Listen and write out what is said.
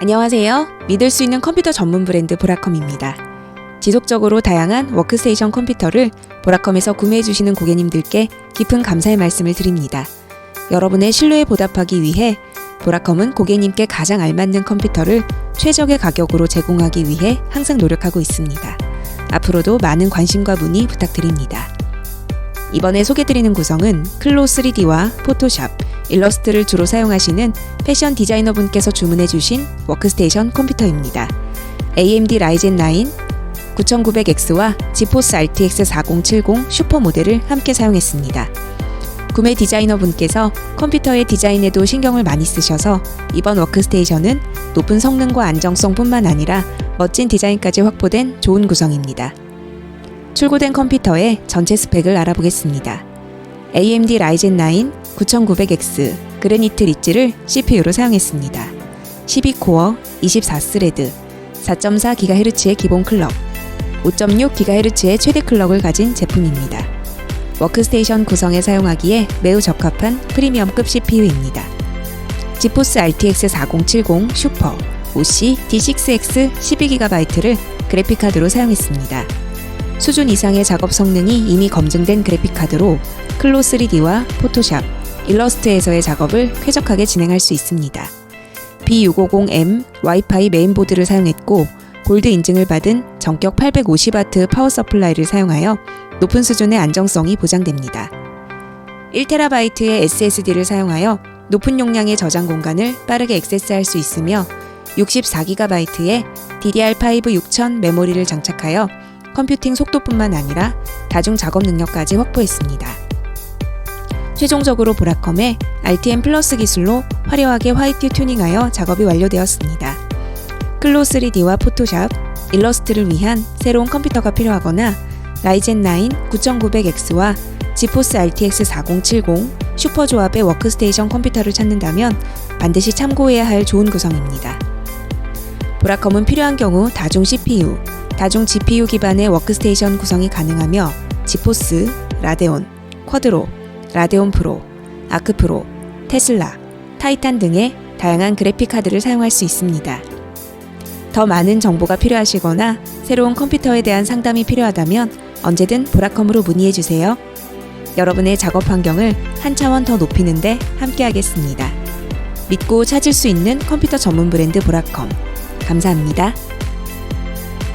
안녕하세요. 믿을 수 있는 컴퓨터 전문 브랜드 보라컴입니다. 지속적으로 다양한 워크스테이션 컴퓨터를 보라컴에서 구매해 주시는 고객님들께 깊은 감사의 말씀을 드립니다. 여러분의 신뢰에 보답하기 위해 보라컴은 고객님께 가장 알맞는 컴퓨터를 최적의 가격으로 제공하기 위해 항상 노력하고 있습니다. 앞으로도 많은 관심과 문의 부탁드립니다. 이번에 소개드리는 구성은 클로 3D와 포토샵, 일러스트를 주로 사용하시는 패션 디자이너 분께서 주문해 주신 워크스테이션 컴퓨터입니다. AMD 라이젠 9 9900X와 지포스 RTX 4070 슈퍼 모델을 함께 사용했습니다. 구매 디자이너 분께서 컴퓨터의 디자인에도 신경을 많이 쓰셔서 이번 워크스테이션은 높은 성능과 안정성뿐만 아니라 멋진 디자인까지 확보된 좋은 구성입니다. 출고된 컴퓨터의 전체 스펙을 알아보겠습니다. AMD 라이젠 9 9900X 그래니트 리치를 CPU로 사용했습니다. 12코어 24스레드 4.4GHz의 기본 클럭 5.6GHz의 최대 클럭을 가진 제품입니다. 워크스테이션 구성에 사용하기에 매우 적합한 프리미엄급 CPU입니다. 지포스 RTX 4070 슈퍼 OC D6X 12GB를 그래픽카드로 사용했습니다. 수준 이상의 작업 성능이 이미 검증된 그래픽카드로 클로 3D와 포토샵, 일러스트에서의 작업을 쾌적하게 진행할 수 있습니다. B650M 와이파이 메인보드를 사용했고 골드 인증을 받은 전격 850W 파워 서플라이를 사용하여 높은 수준의 안정성이 보장됩니다. 1TB의 SSD를 사용하여 높은 용량의 저장 공간을 빠르게 액세스할 수 있으며 64GB의 DDR5 6000 메모리를 장착하여 컴퓨팅 속도뿐만 아니라 다중 작업 능력까지 확보했습니다. 최종적으로 보라컴의 RTM 플러스 기술로 화려하게 화이트 튜닝하여 작업이 완료되었습니다. 클로 3D와 포토샵, 일러스트를 위한 새로운 컴퓨터가 필요하거나 라이젠 9 9900X와 지포스 RTX 4070 슈퍼 조합의 워크스테이션 컴퓨터를 찾는다면 반드시 참고해야 할 좋은 구성입니다. 보라컴은 필요한 경우 다중 CPU, 다중 GPU 기반의 워크스테이션 구성이 가능하며 지포스, 라데온, 쿼드로, 라데온 프로, 아크 프로, 테슬라, 타이탄 등의 다양한 그래픽 카드를 사용할 수 있습니다. 더 많은 정보가 필요하시거나 새로운 컴퓨터에 대한 상담이 필요하다면 언제든 보라컴으로 문의해 주세요. 여러분의 작업 환경을 한 차원 더 높이는데 함께하겠습니다. 믿고 찾을 수 있는 컴퓨터 전문 브랜드 보라컴. 감사합니다.